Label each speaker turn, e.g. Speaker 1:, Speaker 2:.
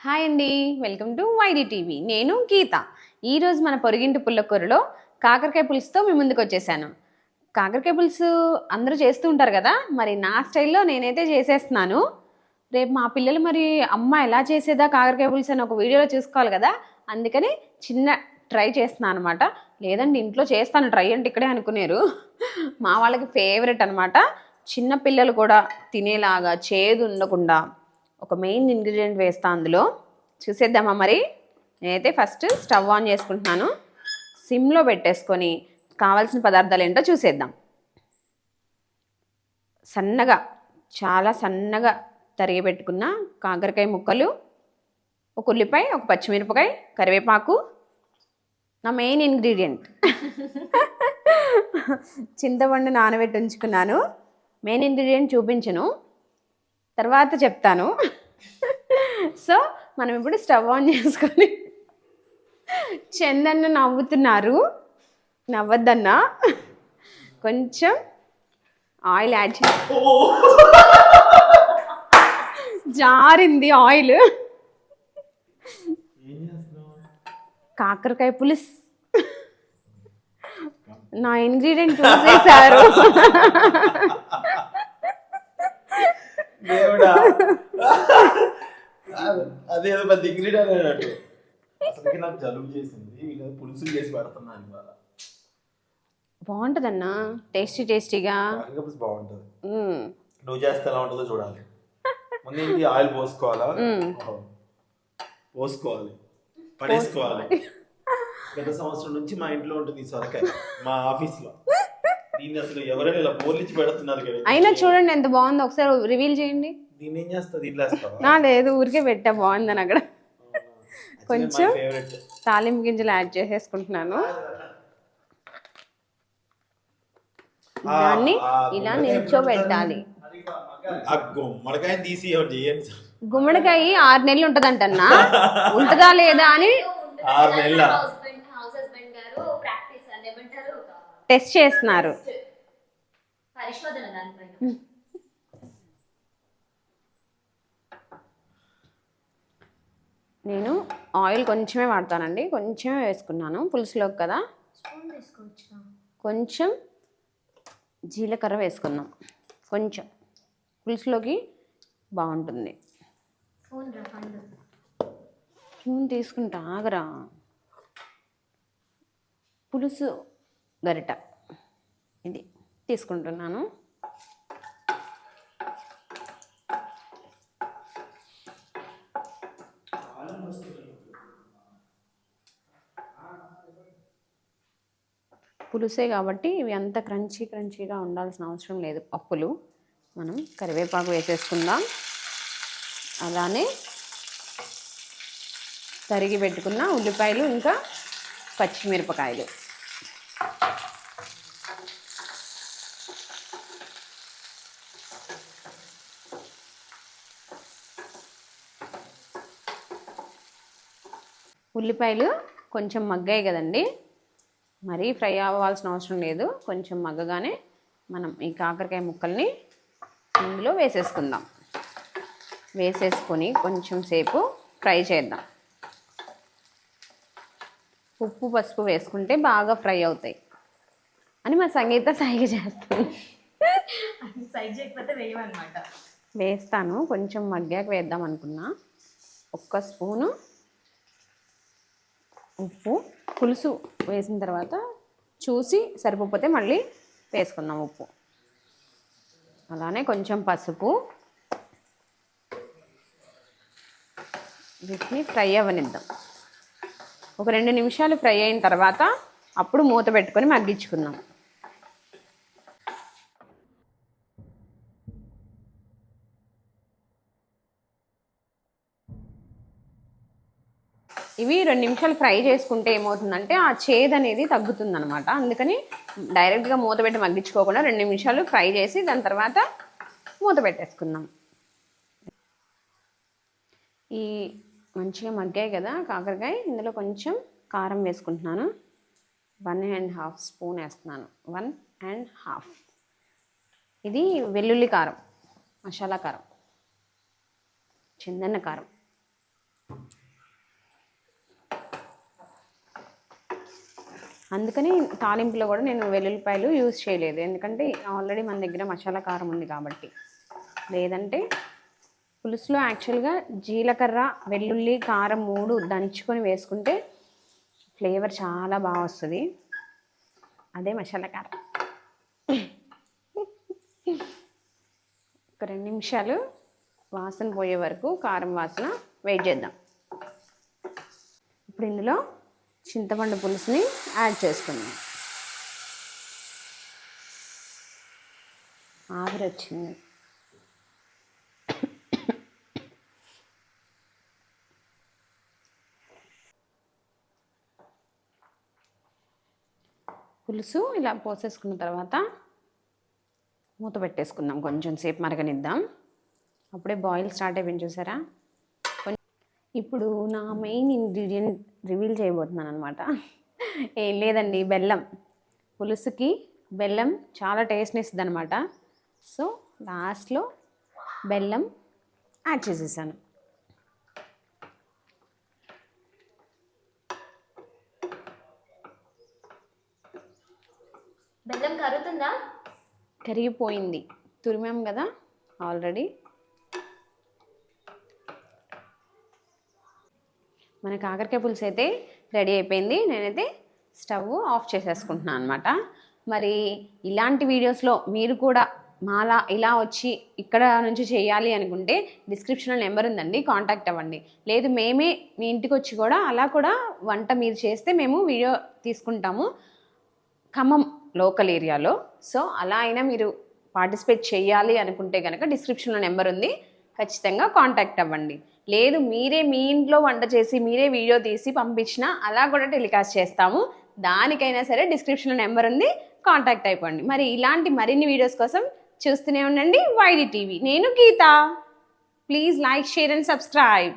Speaker 1: Hi అండి. Welcome to Y D TV. నేను గీత. ఈరోజు మన పొరిగింటి పుల్లకూరలో కాకరకాయ పులుసుతో మీ ముందుకు వచ్చేసాను. కాకరకాయ పులుసు అందరూ చేస్తూ ఉంటారు కదా? మరి నా స్టైల్లో నేనైతే చేసేస్తున్నాను. రేపు మా పిల్లలు మరి అమ్మ ఎలా చేసేదా కాకరకాయ పులుసు అని ఒక వీడియోలో చూసుకోవాలి కదా? అందుకని చిన్న ట్రై చేస్తున్నాను అనమాట లేదండి ఇంట్లో చేస్తాను. ట్రై అంటే ఇక్కడే అనుకునేరు. మా వాళ్ళకి ఫేవరెట్ అనమాట చిన్న పిల్లలు కూడా తినేలాగా చేదు ఉండకుండా ఒక మెయిన్ ఇంగ్రీడియంట్ వేస్తా అందులో. చూసేద్దామా మరి? నేనైతే ఫస్ట్ స్టవ్ ఆన్ చేసుకుంటున్నాను. సిమ్లో పెట్టేసుకొని కావాల్సిన పదార్థాలు ఏంటో చూసేద్దాం. సన్నగా చాలా సన్నగా తరిగి పెట్టుకున్న కాకరకాయ ముక్కలు ఒక ఉల్లిపాయ ఒక పచ్చిమిరపకాయ కరివేపాకు. నా మెయిన్ ఇంగ్రీడియంట్ చింతపండు నానబెట్టి ఉంచుకున్నాను. మెయిన్ ఇంగ్రీడియంట్ చూపించను. తర్వాత చెప్తాను. సో మనం ఇప్పుడు స్టవ్ ఆన్ చేసుకొని చందన్న నవ్వుతున్నారు. నవ్వద్దన్నా. కొంచెం ఆయిల్ యాడ్ చే జారింది ఆయిల్. కాకరకాయ పులుసు. నా ఇంగ్రీడియంట్ చూసేశారు.
Speaker 2: దేవుడా? అదేదో పెద్ద ఇంగ్రీడియంట్ అన్నట్టు. అసలుకి నాకు జలుబు చేసింది వీళ్ళు పులుసులు చేసి పెడుతున్నాను ఇవాళ.
Speaker 1: బాగుంటుందన్నా? టేస్టీ టేస్టీగా?
Speaker 2: బాగుంటుంది. నువ్వు చేస్తే ఎలా ఉంటుందో చూడాలి. ముందు ఏంటి? ఆయిల్ పోసుకోవాలా. పోసుకోవాలి. పడేసుకోవాలి. గత సంవత్సరం నుంచి మా ఇంట్లో ఉంటుంది ఈ సొరకాయ. మా ఆఫీస్లో దీన్ని అసలు ఎవరైనా ఇలా పోలించి పెడుతున్నారు కదా.
Speaker 1: అయినా చూడండి ఎంత బాగుందో. ఒకసారి రివీల్ చేయండి.
Speaker 2: దీన్ని ఏం చేస్తుంది ఇట్లా
Speaker 1: నా లేదు ఊరికే పెట్టా. బాగుందని అక్కడ. కొంచెం?
Speaker 2: ఫేవరెట్
Speaker 1: తాలింపు గింజలు యాడ్ చేసేసుకుంటున్నాను. దాన్ని ఇలా నిల్చోబెట్టాలి.
Speaker 2: గుమ్మడికాయని తీసి చేయండి
Speaker 1: గుమ్మడికాయ ఆరు నెలలు ఉంటదంటన్నా. ఉంటుందా లేదా అని
Speaker 2: ఆరు నెలల?
Speaker 1: టెస్ట్ చేస్తున్నారు. నేను ఆయిల్ కొంచెమే వాడతానండి. కొంచెమే వేసుకున్నాను. పులుసులోకి కదా. కొంచెం జీలకర్ర వేసుకుందాం. కొంచెం. పులుసులోకి బాగుంటుంది. స్పూన్ తీసుకుంటా. ఆగరా. పులుసు గరిట. ఇది తీసుకుంటున్నాను. పులుసే కాబట్టి ఇవి అంత క్రంచీ క్రంచీగా ఉండాల్సిన అవసరం లేదు. పప్పులు మనం కరివేపాకు వేసేసుకుందాం. అలానే తరిగి పెట్టుకున్న ఉల్లిపాయలు ఇంకా పచ్చిమిరపకాయలు. ఉల్లిపాయలు కొంచెం మగ్గాయి కదండి. మరీ ఫ్రై అవ్వాల్సిన అవసరం లేదు. కొంచెం మగ్గగానే మనం ఈ కాకరకాయ ముక్కల్ని ఇందులో వేసేసుకుందాం. వేసేసుకొని కొంచెం సేపు ఫ్రై చేద్దాం. ఉప్పు పసుపు వేసుకుంటే బాగా ఫ్రై అవుతాయి. అని మా సంగీత సైగ చేస్తుంది
Speaker 3: చేయకపోతే వేయమన్నమాట.
Speaker 1: వేస్తాను. కొంచెం మగ్గాక వేద్దాం అనుకున్నా. ఒక్క స్పూను ఉప్పు పులుసు వేసిన తర్వాత చూసి సరిపోతే మళ్ళీ వేసుకుందాం ఉప్పు. అలానే కొంచెం పసుపు. వీటిని ఫ్రై అవ్వనిద్దాం. ఒక రెండు నిమిషాలు ఫ్రై అయిన తర్వాత అప్పుడు మూత పెట్టుకొని మగ్గించుకుందాం. ఇవి రెండు నిమిషాలు ఫ్రై చేసుకుంటే ఏమవుతుందంటే ఆ చేదు అనేది తగ్గుతుందనమాట అందుకని డైరెక్ట్గా మూత పెట్టి మగ్గించుకోకుండా రెండు నిమిషాలు ఫ్రై చేసి దాని తర్వాత మూత పెట్టేసుకుందాం. ఈ మంచిగా మగ్గాయి కదా కాకరకాయ ఇందులో కొంచెం కారం వేసుకుంటున్నాను. వన్ అండ్ హాఫ్ స్పూన్ వేస్తున్నాను. One and half. ఇది వెల్లుల్లి కారం మసాలా కారం చందన్న కారం. అందుకని తాలింపులో కూడా నేను వెల్లుల్లిపాయలు యూజ్ చేయలేదు. ఎందుకంటే ఆల్రెడీ మన దగ్గర మసాలా కారం ఉంది కాబట్టి. లేదంటే పులుసులో యాక్చువల్గా జీలకర్ర వెల్లుల్లి కారం మూడు దంచుకొని వేసుకుంటే ఫ్లేవర్ చాలా బాగా వస్తుంది. అదే మసాలా కారం. ఒక రెండు నిమిషాలు వాసన పోయే వరకు కారం వాసన వెయిట్ చేద్దాం. ఇప్పుడు ఇందులో చింతపండు పులుసుని యాడ్ చేసుకుందాం. ఆవిరి వచ్చింది పులుసు ఇలా పోసేసుకున్న తర్వాత మూత పెట్టేసుకుందాం. కొంచెం సేపు మరగనిద్దాం. అప్పుడే బాయిల్ స్టార్ట్ అయిపోయింది చూసారా? ఇప్పుడు నా మెయిన్ ఇంగ్రీడియంట్ రివీల్ చేయబోతున్నాను అనమాట ఏం లేదండి బెల్లం. పులుసుకి బెల్లం చాలా టేస్ట్ని ఇస్తుంది అనమాట సో లాస్ట్లో బెల్లం యాడ్ చేసేసాను.
Speaker 3: బెల్లం కరుగుతుందా?
Speaker 1: కరిగిపోయింది. తురిమాం కదా ఆల్రెడీ. మన కాకరకాయ పులుసు అయితే రెడీ అయిపోయింది. నేనైతే స్టవ్ ఆఫ్ చేసేసుకుంటున్నాను అనమాట మరి ఇలాంటి వీడియోస్లో మీరు కూడా మాలా ఇలా వచ్చి ఇక్కడ నుంచి చేయాలి అనుకుంటే డిస్క్రిప్షన్లో నెంబర్ ఉందండి కాంటాక్ట్ అవ్వండి. లేదు మేమే మీ ఇంటికి వచ్చి కూడా అలా కూడా వంట మీరు చేస్తే మేము వీడియో తీసుకుంటాము. ఖమ్మం లోకల్ ఏరియాలో సో అలా అయినా మీరు పార్టిసిపేట్ చేయాలి అనుకుంటే కనుక డిస్క్రిప్షన్లో నెంబర్ ఉంది. ఖచ్చితంగా కాంటాక్ట్ అవ్వండి. లేదు మీరే మీ ఇంట్లో వంట చేసి మీరే వీడియో తీసి పంపించినా అలా కూడా టెలికాస్ట్ చేస్తాము. దానికైనా సరే డిస్క్రిప్షన్లో నెంబర్ ఉంది కాంటాక్ట్ అయిపోండి. మరి ఇలాంటి మరిన్ని వీడియోస్ కోసం చూస్తూనే ఉండండి. Y D TV. నేను Geetha. Please like share and subscribe